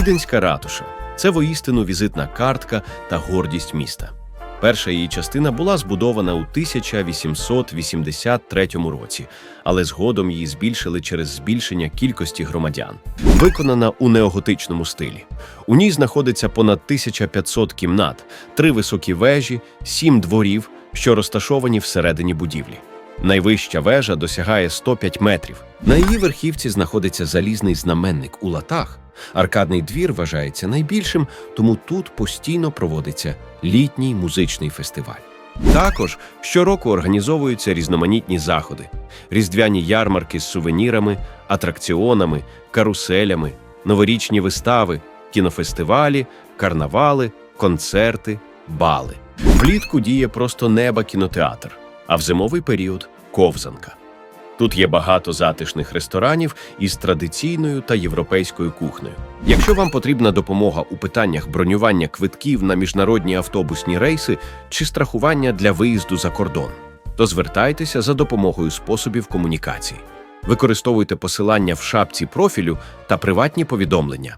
Віденська ратуша це воістину візитна картка та гордість міста. Перша її частина була збудована у 1883 році, але згодом її збільшили через збільшення кількості громадян. Виконана у неоготичному стилі. У ній знаходиться понад 1500 кімнат, три високі вежі, сім дворів, що розташовані всередині будівлі. Найвища вежа досягає 105 метрів. На її верхівці знаходиться залізний знаменник у латах. Аркадний двір вважається найбільшим, тому тут постійно проводиться літній музичний фестиваль. Також щороку організовуються різноманітні заходи: різдвяні ярмарки з сувенірами, атракціонами, каруселями, новорічні вистави, кінофестивалі, карнавали, концерти, бали. Влітку діє просто неба кінотеатр, а в зимовий період ковзанка. Тут є багато затишних ресторанів із традиційною та європейською кухнею. Якщо вам потрібна допомога у питаннях бронювання квитків на міжнародні автобусні рейси чи страхування для виїзду за кордон, то звертайтеся за допомогою способів комунікації. Використовуйте посилання в шапці профілю та приватні повідомлення.